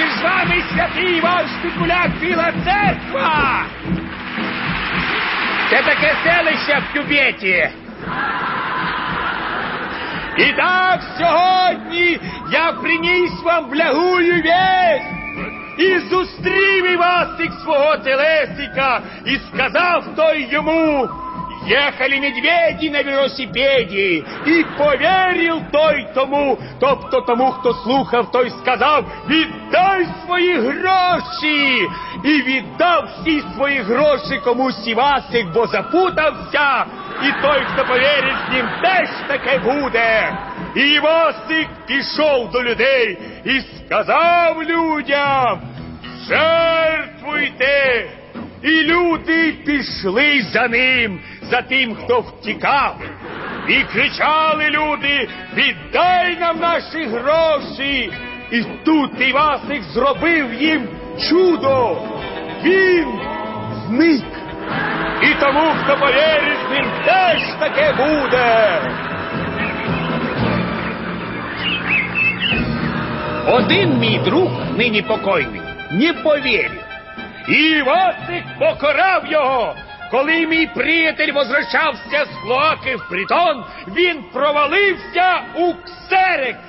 чи ж з вами святий Іван Штикуляк Біла церква? Це таке селище в Тюбеті. І так сьогодні я приніс вам благую весть. І зустрів Івасик свого телесика, і сказав той йому, Ехали медведі на велосипеді, і повірив той тому, тобто тому, хто слухав, той сказав, віддай свої гроші, і віддав всі свої гроші комусь Івасик, бо запутався, і той, хто повірить з ним, теж таке буде. І Івасик пішов до людей і сказав людям, жертвуйте. І люди пішли за ним, за тим, хто втікав. І кричали люди, віддай нам наші гроші. І тут Івасик зробив їм чудо. Він зник. І тому, хто повірить з ним, теж таке буде. Один мій друг, нині покойний, не повірив. І Івасик покарав його. Коли мій приятель возвращався з Клоаки в притон, він провалився у ксерекс.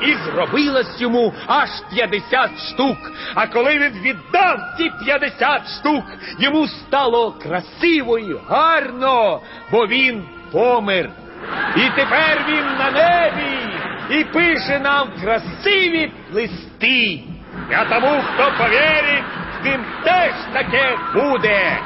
І зробилось йому аж 50 штук. А коли він віддав ці 50 штук, йому стало красиво і гарно, бо він помер. І тепер він на небі і пише нам красиві листи. А тому, хто повірить, з ним теж таке буде.